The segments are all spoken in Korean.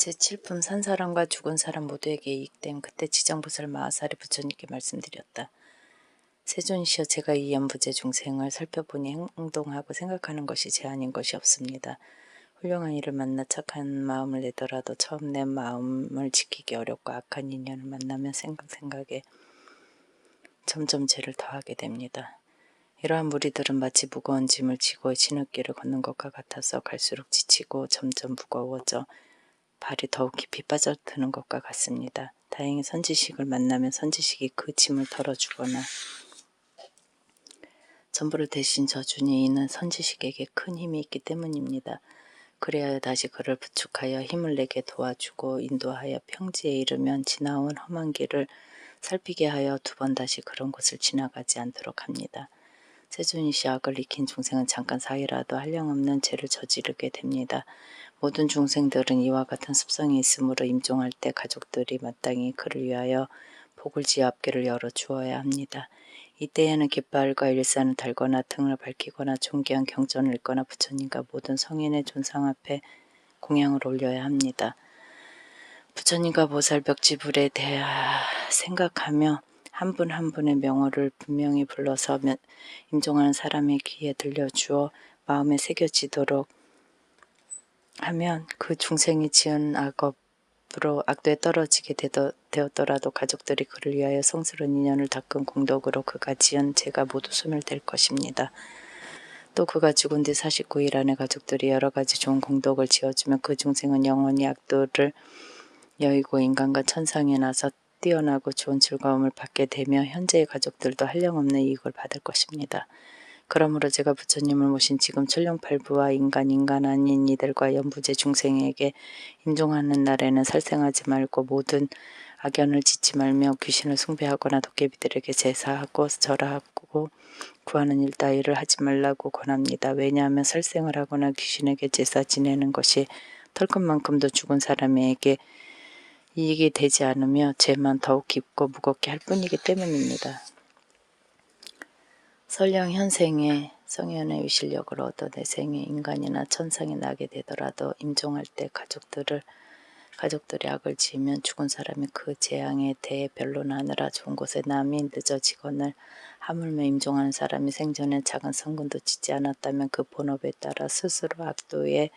제7품 산 사람과 죽은 사람 모두에게 이익됨 그때 지정부설 마하살이 부처님께 말씀드렸다. 세존이시여 제가 이 연부제 중생을 살펴보니 행동하고 생각하는 것이 제 아닌 것이 없습니다. 훌륭한 이를 만나 착한 마음을 내더라도 처음 내 마음을 지키기 어렵고 악한 인연을 만나면 생각 생각에 점점 죄를 더하게 됩니다. 이러한 무리들은 마치 무거운 짐을 지고 진흙길을 걷는 것과 같아서 갈수록 지치고 점점 무거워져 발이 더욱 깊이 빠져드는 것과 같습니다. 다행히 선지식을 만나면 선지식이 그 짐을 덜어주거나 전부를 대신 져주니 이는 선지식에게 큰 힘이 있기 때문입니다. 그래야 다시 그를 부축하여 힘을 내게 도와주고 인도하여 평지에 이르면 지나온 험한 길을 살피게 하여 두 번 다시 그런 곳을 지나가지 않도록 합니다. 세존이시 악을 익힌 중생은 잠깐 사이라도 한량없는 죄를 저지르게 됩니다. 모든 중생들은 이와 같은 습성이 있으므로 임종할 때 가족들이 마땅히 그를 위하여 지어 앞길을 열어 주어야 합니다. 이때에는 깃발과 일산을 달거나 등을 밝히거나 존귀한 경전을 읽거나 부처님과 모든 성인의 존상 앞에 공양을 올려야 합니다. 부처님과 보살 벽지불에 대하 생각하며 한분한 분의 명호를 분명히 불러서 면- 임종하는 사람의 귀에 들려주어 마음에 새겨지도록 하면 그 중생이 지은 악업으로 악도에 떨어지게 되었더라도 가족들이 그를 위하여 성스러운 인연을 닦은 공덕으로 그가 지은 죄가 모두 소멸될 것입니다. 또 그가 죽은 뒤 49일 안에 가족들이 여러 가지 좋은 공덕을 지어주면 그 중생은 영원히 악도를 여의고 인간과 천상에 나서 뛰어나고 좋은 즐거움을 받게 되며 현재의 가족들도 한량없는 이익을 받을 것입니다. 그러므로 제가 부처님을 모신 지금 천룡팔부와 인간 인간 아닌 이들과 연부제 중생에게 임종하는 날에는 살생하지 말고 모든 악연을 짓지 말며 귀신을 숭배하거나 도깨비들에게 제사하고 절하고 구하는 일 따위를 하지 말라고 권합니다. 왜냐하면 살생을 하거나 귀신에게 제사 지내는 것이 털끝만큼도 죽은 사람에게 이익이 되지 않으며 죄만 더욱 깊고 무겁게 할 뿐이기 때문입니다. 설령 현생에 성현의 위실력을 얻어 내 생에 인간이나 천상에 나게 되더라도 임종할 때 가족들을 가족들이 악을 지으면 죽은 사람이 그 재앙에 대해 변론하느라 좋은 곳에 남이 늦어지거늘 하물며 임종하는 사람이 생전에 작은 성근도 짓지 않았다면 그 본업에 따라 스스로 악도에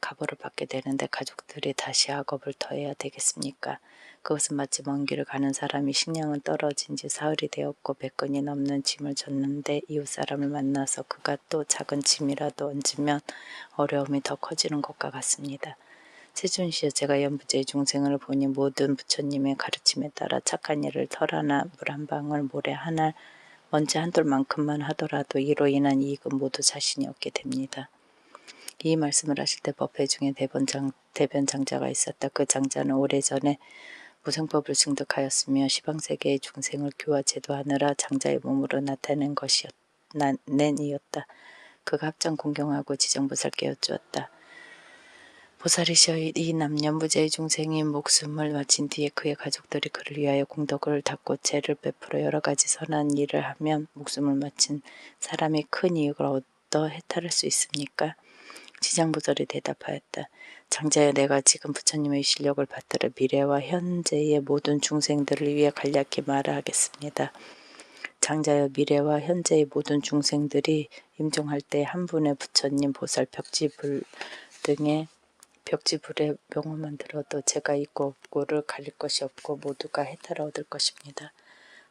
가보를 받게 되는데 가족들이 다시 악업을 더해야 되겠습니까? 그것은 마치 먼 길을 가는 사람이 식량은 떨어진 지 사흘이 되었고 백건이 넘는 짐을 졌는데 이웃 사람을 만나서 그가 또 작은 짐이라도 얹으면 어려움이 더 커지는 것과 같습니다. 세준시여 제가 연부제의 중생을 보니 모든 부처님의 가르침에 따라 착한 일을 털 하나 물 한 방울 모래 하나 먼지 한 돌만큼만 하더라도 이로 인한 이익은 모두 자신이 얻게 됩니다. 이 말씀을 하실 때 법회 중에 대변장, 대변 장자가 있었다. 그 장자는 오래전에 무생법을 증득하였으며 시방세계의 중생을 교화 제도하느라 장자의 몸으로 나타낸 것이었, 나, 낸이었다. 그가 합장 공경하고 지정보살 깨어주었다. 보살이시여 이 남녀무제의 중생이 목숨을 마친 뒤에 그의 가족들이 그를 위하여 공덕을 닦고 죄를 베풀어 여러 가지 선한 일을 하면 목숨을 마친 사람이 큰 이익을 얻어 해탈할 수 있습니까? 지장보살이 대답하였다. 장자여 내가 지금 부처님의 실력을 받들어 미래와 현재의 모든 중생들을 위해 간략히 말하겠습니다. 장자여 미래와 현재의 모든 중생들이 임종할 때 한 분의 부처님 보살 벽지불 등의 벽지불의 명호만 들어도 제가 있고 없고를 가릴 것이 없고 모두가 해탈을 얻을 것입니다.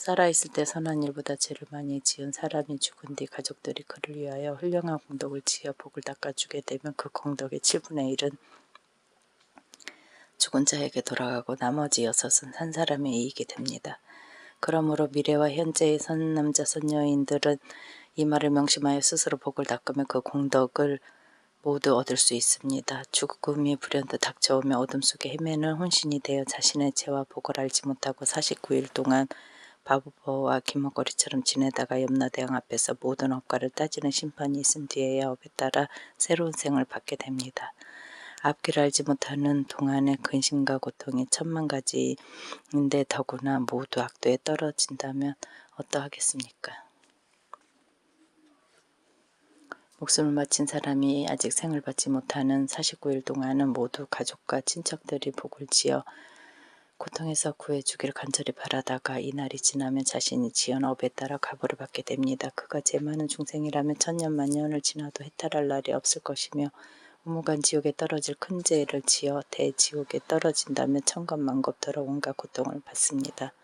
살아있을 때 선한 일보다 죄를 많이 지은 사람이 죽은 뒤 가족들이 그를 위하여 훌륭한 공덕을 지어 복을 닦아주게 되면 그 공덕의 7분의 1은 죽은 자에게 돌아가고 나머지 여섯은 산 사람의 이익이 됩니다. 그러므로 미래와 현재의 선 남자 선녀인들은 이 말을 명심하여 스스로 복을 닦으며 그 공덕을 모두 얻을 수 있습니다. 죽음이 불현듯 닥쳐오며 어둠 속에 헤매는 혼신이 되어 자신의 죄와 복을 알지 못하고 49일 동안 바보와 김먹거리처럼 지내다가 염라대왕 앞에서 모든 업과를 따지는 심판이 있은 뒤에야 업에 따라 새로운 생을 받게 됩니다. 앞길을 알지 못하는 동안의 근심과 고통이 천만 가지인데 더구나 모두 악도에 떨어진다면 어떠하겠습니까? 목숨을 마친 사람이 아직 생을 받지 못하는 49일 동안은 모두 가족과 친척들이 복을 지어 고통에서 구해주기를 간절히 바라다가 이날이 지나면 자신이 지은 업에 따라 가보를 받게 됩니다. 그가 제 많은 중생이라면 천년 만년을 지나도 해탈할 날이 없을 것이며 우무간 지옥에 떨어질 큰 죄를 지어 대지옥에 떨어진다면 천겁만겁더러 온갖 고통을 받습니다.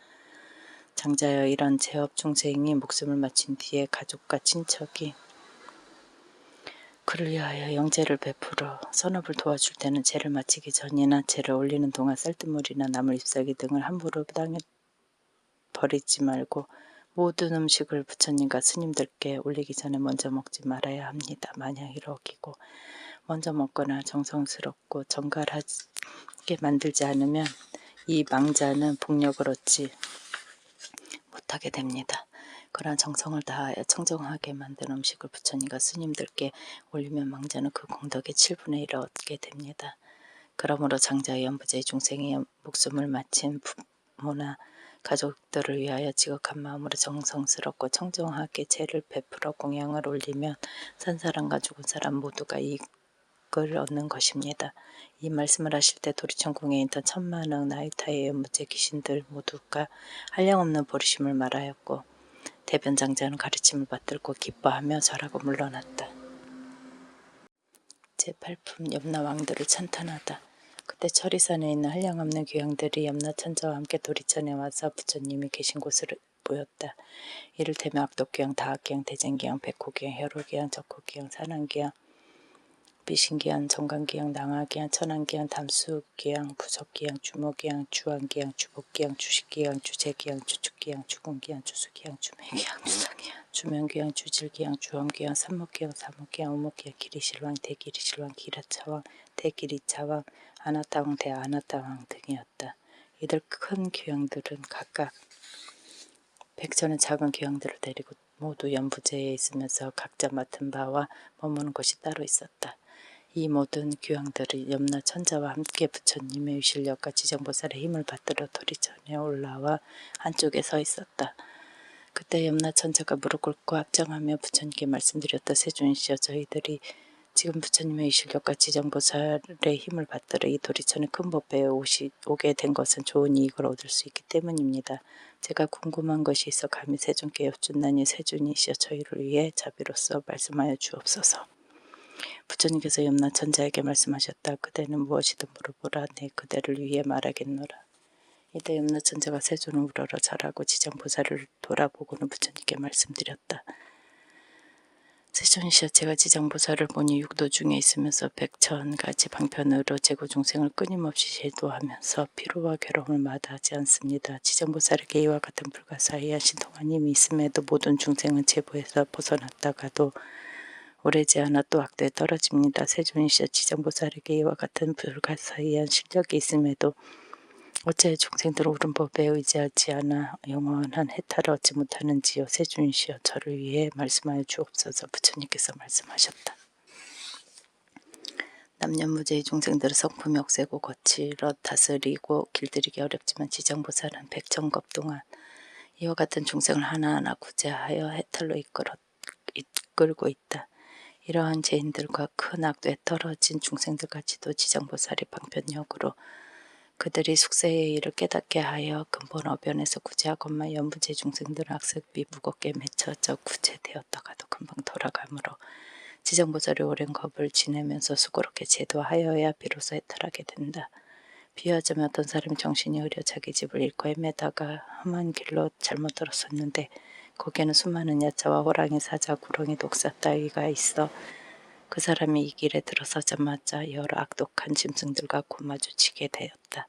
장자여 이런 제업 중생이 목숨을 마친 뒤에 가족과 친척이 그를 위하여 영재를 베풀어 선업을 도와줄 때는 죄를 마치기 전이나 죄를 올리는 동안 쌀뜨물이나 나물 잎사귀 등을 함부로 땅에 버리지 말고 모든 음식을 부처님과 스님들께 올리기 전에 먼저 먹지 말아야 합니다. 만약 이러기고 먼저 먹거나 정성스럽고 정갈하게 만들지 않으면 이 망자는 복력을 얻지 못하게 됩니다. 그러한 정성을 다하여 청정하게 만든 음식을 부처님과 스님들께 올리면 망자는 그 공덕의 7분의 1을 얻게 됩니다. 그러므로 장자의 연부제의 중생의 목숨을 마친 부모나 가족들을 위하여 지극한 마음으로 정성스럽고 청정하게 죄를 베풀어 공양을 올리면 산 사람과 죽은 사람 모두가 이익을 얻는 것입니다. 이 말씀을 하실 때 도리천궁에 있던 천만억 나이타의 연부제 귀신들 모두가 한량없는 보리심을 말하였고 대변장자는 가르침을 받들고 기뻐하며 절하고 물러났다. 제8품 염라 왕들을 찬탄하다. 그때 철이산에 있는 한량없는 귀양들이 염라 천자와 함께 도리천에 와서 부처님이 계신 곳을 보였다. 이를테면 악독귀양, 다악귀양, 대쟁귀양, 백호귀양, 혈호귀양, 적호귀양, 산왕귀양, 비신기한, 정강기양, 낭하기양, 천안기양, 담수기양, 부석기양, 주모기양, 주안기양, 주복기양, 주식기양, 주재기양, 주축기양, 주공기양, 주수기양, 주매기양, 주상기양, 주명기양, 주질기양, 주엄기양, 삼목기양, 사목기양, 오목기양, 기리실왕, 대기리실왕, 기라차왕, 대기리차왕, 아나타왕, 대아나타왕 등이었다. 이들 큰 귀양들은 각각 백천의 작은 귀양들을 데리고 모두 연부제에 있으면서 각자 맡은 바와 머무는 곳이 따로 있었다. 이 모든 귀왕들이 염라 천자와 함께 부처님의 위실력과 지정보살의 힘을 받들어 도리전에 올라와 한쪽에 서 있었다. 그때 염라 천자가 무릎 꿇고 합정하며 부처님께 말씀드렸다. 세존이시여 저희들이 지금 부처님의 위실력과 지정보살의 힘을 받들어 이 도리천의 큰 법회에 오시, 오게 된 것은 좋은 이익을 얻을 수 있기 때문입니다. 제가 궁금한 것이 있어 감히 세존께 여쭙나니 세존이시여 저희를 위해 자비로서 말씀하여 주옵소서. 부처님께서 염라 천자에게 말씀하셨다. 그대는 무엇이든 물어보라. 내 그대를 위해 말하겠노라. 이때 염라 천자가 세존을 우러러 절하고 지정보살을 돌아보고는 부처님께 말씀드렸다. 세존이시여 제가 지정보살을 보니 육도 중에 있으면서 백천가지 방편으로 제고 중생을 끊임없이 제도하면서 피로와 괴로움을 마다하지 않습니다. 지정보살에게 이와 같은 불가사의한 신통한 힘이 있음에도 모든 중생은 제보에서 벗어났다가도 오래지 않아 또 악도에 떨어집니다. 세존이시여 지정보살에게 이와 같은 불가사의한 실력이 있음에도 어째 중생들 옳은 법에 의지하지 않아 영원한 해탈을 얻지 못하는지요. 세존이시여 저를 위해 말씀하여 주옵소서 부처님께서 말씀하셨다. 남녀무제의 중생들은 성품이 억세고 거칠어 다스리고 길들이기 어렵지만 지정보살은 백천겁 동안 이와 같은 중생을 하나하나 구제하여 해탈로 이끌어, 이끌고 있다. 이러한 죄인들과 큰 악도에 떨어진 중생들까지도 지정보살이 방편력으로 그들이 숙세의 일을 깨닫게 하여 근본 어변에서 구제하건만 연부제 중생들은 악습이 무겁게 맺혀져 구제되었다가도 금방 돌아가므로 지정보살이 오랜 겁을 지내면서 수고롭게 제도하여야 비로소 해탈하게 된다. 비유하자면 어떤 사람이 정신이 흐려 자기 집을 잃고 헤매다가 험한 길로 잘못 들었었는데 거기에는 수많은 야차와 호랑이, 사자, 구렁이, 독사 따위가 있어 그 사람이 이 길에 들어서자마자 여러 악독한 짐승들과 곧 마주치게 되었다.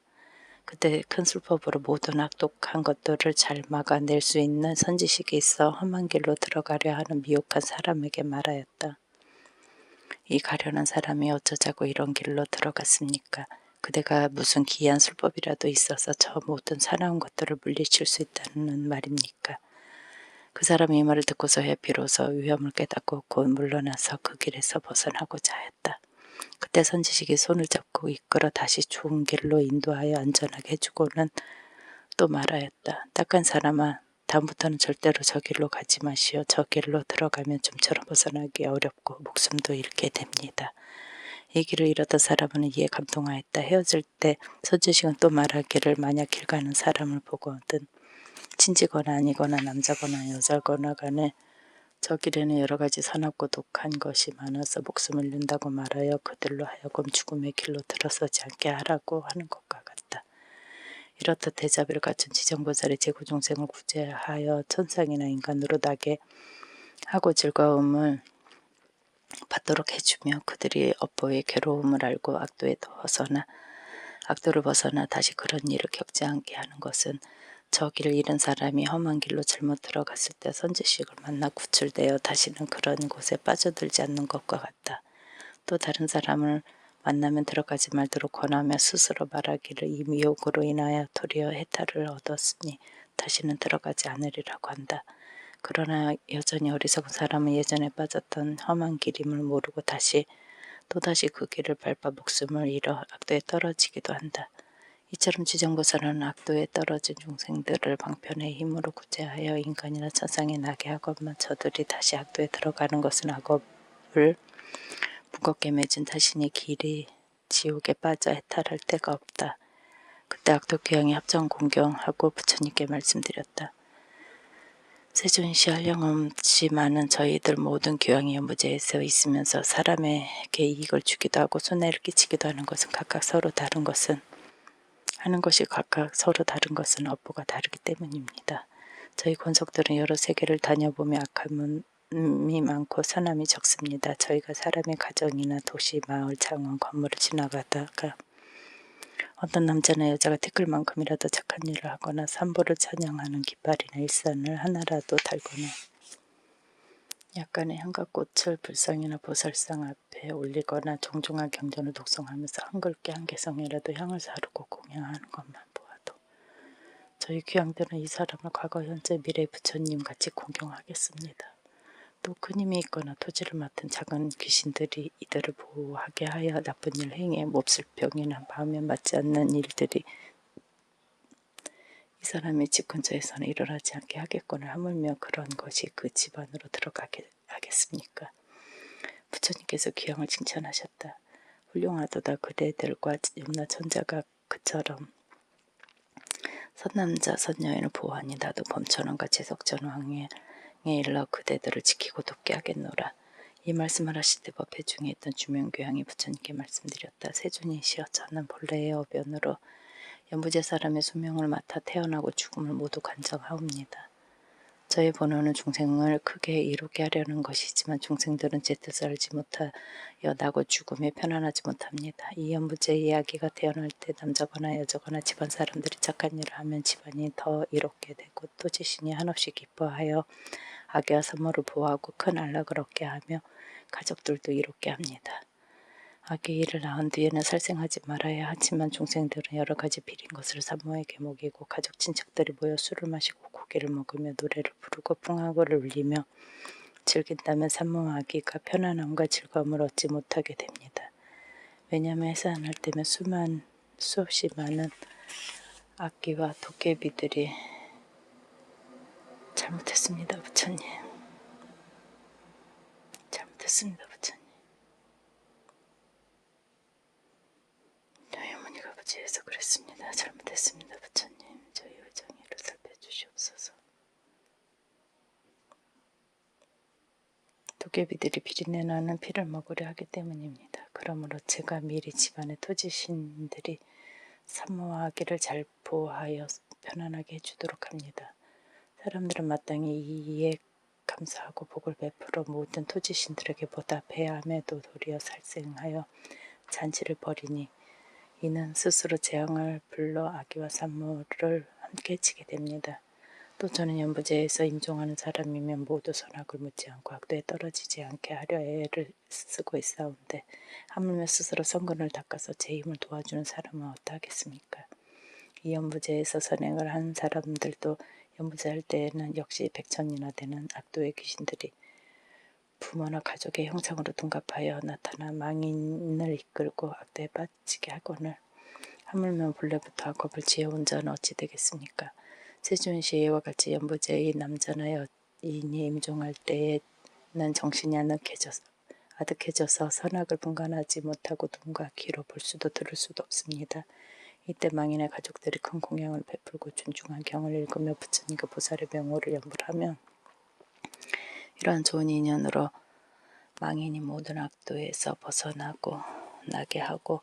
그때 큰 술법으로 모든 악독한 것들을 잘 막아낼 수 있는 선지식이 있어 험한 길로 들어가려 하는 미혹한 사람에게 말하였다. 이 가련한 사람이 어쩌자고 이런 길로 들어갔습니까? 그대가 무슨 기이한 술법이라도 있어서 저 모든 사나운 것들을 물리칠 수 있다는 말입니까? 그 사람이 이 말을 듣고서야 비로소 위험을 깨닫고 곧 물러나서 그 길에서 벗어나고자 했다. 그때 선지식이 손을 잡고 이끌어 다시 좋은 길로 인도하여 안전하게 해주고는 또 말하였다. 딱한 사람아 다음부터는 절대로 저 길로 가지 마시오. 저 길로 들어가면 좀처럼 벗어나기 어렵고 목숨도 잃게 됩니다. 이 길을 잃었던 사람은 이에 감동하였다. 헤어질 때 선주식은 또 말하기를 만약 길 가는 사람을 보거든 친지거나 아니거나 남자거나 여자거나 간에 저 길에는 여러 가지 사납고 독한 것이 많아서 목숨을 잃는다고 말하여 그들로 하여금 죽음의 길로 들어서지 않게 하라고 하는 것과 같다. 이렇듯 대자비를 갖춘 지정보살이 제구중생을 구제하여 천상이나 인간으로 나게 하고 즐거움을 받도록 해주며 그들이 업보의 괴로움을 알고 악도에 벗어나 악도를 벗어나 다시 그런 일을 겪지 않게 하는 것은 저 길을 잃은 사람이 험한 길로 잘못 들어갔을 때 선지식을 만나 구출되어 다시는 그런 곳에 빠져들지 않는 것과 같다. 또 다른 사람을 만나면 들어가지 말도록 권하며 스스로 말하기를 이 미혹으로 인하여 도리어 해탈을 얻었으니 다시는 들어가지 않으리라고 한다. 그러나 여전히 어리석은 사람은 예전에 빠졌던 험한 길임을 모르고 다시 또다시 그 길을 밟아 목숨을 잃어 악도에 떨어지기도 한다. 이처럼 지정보살은 악도에 떨어진 중생들을 방편의 힘으로 구제하여 인간이나 천상에 나게 하건만 저들이 다시 악도에 들어가는 것은 악업을 무겁게 맺은 자신이 길이 지옥에 빠져 해탈할 데가 없다. 그때 악도 귀양이 합정 공경하고 부처님께 말씀드렸다. 세존시 한량없지만은 저희들 모든 교양이 연무제에서 있으면서 사람에게 이익을 주기도 하고 손해를 끼치기도 하는 것은 각각 서로 다른 것은 하는 것이 각각 서로 다른 것은 업보가 다르기 때문입니다. 저희 권속들은 여러 세계를 다녀보며 악함이 많고 선함이 적습니다. 저희가 사람의 가정이나 도시, 마을, 창원, 건물을 지나가다가 어떤 남자나 여자가 티끌만큼이라도 착한 일을 하거나 산보를 찬양하는 깃발이나 일산을 하나라도 달거나 약간의 향각꽃을 불상이나 보살상 앞에 올리거나 종종한 경전을 독송하면서 한글께 한 개성이라도 향을 사르고 공양하는 것만 보아도 저희 귀양들은 이 사람을 과거, 현재, 미래 부처님 같이 공경하겠습니다. 또 그님이 있거나 토지를 맡은 작은 귀신들이 이들을 보호하게 하여 나쁜 일 행해 몹쓸 병이나 마음에 맞지 않는 일들이 이 사람의 집 근처에서는 일어나지 않게 하겠거나 하물며 그런 것이 그 집안으로 들어가게 하겠습니까? 부처님께서 귀향을 칭찬하셨다. 훌륭하도다 그대들과 염라 천자가 그처럼 선남자 선여인을 보호하니 나도 같이 석전왕에 일러 그대들을 지키고 돕게 하겠노라. 이 말씀을 하실 때 법회 중에 있던 주명교양이 부처님께 말씀드렸다. 세존이시여 저는 본래의 어변으로 연부제 사람의 수명을 맡아 태어나고 죽음을 모두 간정하옵니다. 저의 번호는 중생을 크게 이루게 하려는 것이지만 중생들은 제 뜻을 알지 못하여 나고 죽음에 편안하지 못합니다. 이 연부제 이야기가 태어날 때 남자거나 여자거나 집안 사람들이 착한 일을 하면 집안이 더 이롭게 되고 또 자신이 한없이 기뻐하여 아기와 산모를 보호하고 큰 안락을 얻게 하며 가족들도 이롭게 합니다. 아기 이를 낳은 뒤에는 살생하지 말아야 하지만 중생들은 여러 가지 비린 것을 산모에게 먹이고 가족 친척들이 모여 술을 마시고 고기를 먹으며 노래를 부르고 풍악을 울리며 즐긴다면 산모 아기가 편안함과 즐거움을 얻지 못하게 됩니다. 왜냐하면 해산할 때면 수만 수없이 많은 악기와 도깨비들이 잘못했습니다, 부처님. 잘못했습니다, 부지해서 그랬습니다. 잘못했습니다, 부처님. 저희 의정이를 살펴주시옵소서. 도깨비들이 비린내 나는 피를 먹으려 하기 때문입니다. 그러므로 제가 미리 집안의 토지신들이 산모와 아기를 잘 보호하여 편안하게 해주도록 합니다. 사람들은 마땅히 이에 감사하고 복을 베풀어 모든 토지신들에게 보답해야 함에도 도리어 살생하여 잔치를 벌이니 이는 스스로 재앙을 불러 아기와 산모를 함께 치게 됩니다. 또 저는 연부제에서 임종하는 사람이면 모두 선악을 묻지 않고 악도에 떨어지지 않게 하려 애를 쓰고 있사온데 하물며 스스로 성근을 닦아서 제 힘을 도와주는 사람은 어떠하겠습니까? 이 연부제에서 선행을 한 사람들도 연부제 할 때에는 역시 백천이나 되는 악도의 귀신들이 부모나 가족의 형상으로 둔갑하여 나타나 망인을 이끌고 악도에 빠지게 하거늘 하물며 본래부터 악업을 지어온 자는 어찌 되겠습니까? 세준시 이와 같이 연부제의 남자나 여인이 임종할 때에는 정신이 아득해져서, 아득해져서 선악을 분간하지 못하고 눈과 귀로 볼 수도 들을 수도 없습니다. 이때 망인의 가족들이 큰 공양을 베풀고 존중한 경을 읽으며 부처님과 보살의 명호를 연불하면 이러한 좋은 인연으로 망인이 모든 악도에서 벗어나고 나게 하고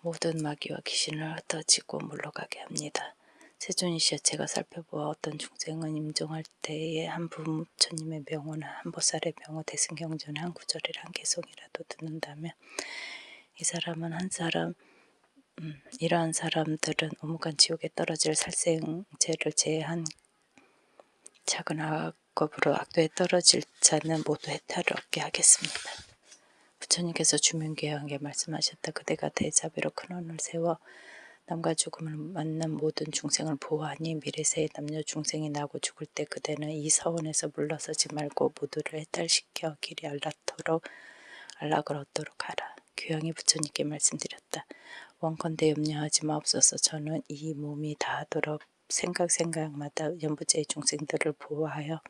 모든 마귀와 귀신을 흩어지고 물러가게 합니다. 세존이시여 제가 살펴보아 어떤 중생은 임종할 때에 한 부처님의 명호나 한 보살의 명호 대승경전의 한 구절이라 한 개송이라도 듣는다면 이 사람은 한 사람 음, 이러한 사람들은 오무간 지옥에 떨어질 살생제를 제한 작은 악 업으로 악도에 떨어질 자는 모두 해탈을 얻게 하겠습니다. 부처님께서 주민교양에 말씀하셨다. 그대가 대자비로 큰 원을 세워 남과 죽음을 맞는 모든 중생을 보호하니 미래세에 남녀 중생이 나고 죽을 때 그대는 이 서원에서 물러서지 말고 모두를 해탈시켜 길이 알라토록 안락을 얻도록 하라. 교양이 부처님께 말씀드렸다. 원컨대 염려하지 마옵소서. 저는 이 몸이 다하도록 생각 생각마다 연부제의 중생들을 보호하여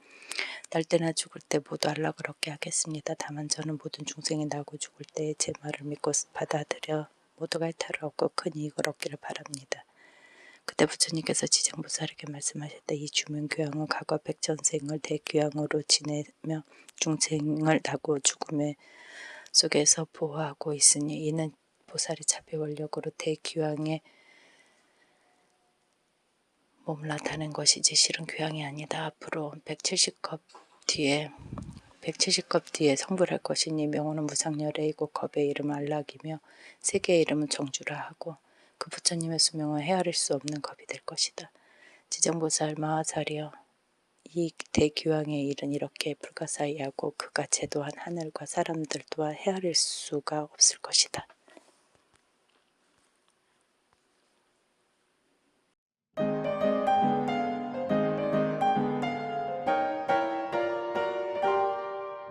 날 때나 죽을 때 모두 안락을 얻게 하겠습니다. 다만 저는 모든 중생이 나고 죽을 때에 제 말을 믿고 받아들여 모두가 해탈을 얻고 큰 이익을 얻기를 바랍니다. 그때 부처님께서 지정보살에게 말씀하셨다. 이 주문교양은 과거 백전생을 대교양으로 지내며 중생을 나고 죽음의 속에서 보호하고 있으니 이는 보살이 자비원력으로 대교양에 나타낸 것이지 실은 교양이 아니다. 앞으로 170컵 뒤에 170컵 뒤에 성불할 것이니 명호는 무상열애이고 겁의 이름 안락이며 세계의 이름은 정주라 하고 그 부처님의 수명은 헤아릴 수 없는 겁이 될 것이다. 지정보살 마하살이여 이 대규왕의 일은 이렇게 불가사의하고 그가 제도한 하늘과 사람들 또한 헤아릴 수가 없을 것이다.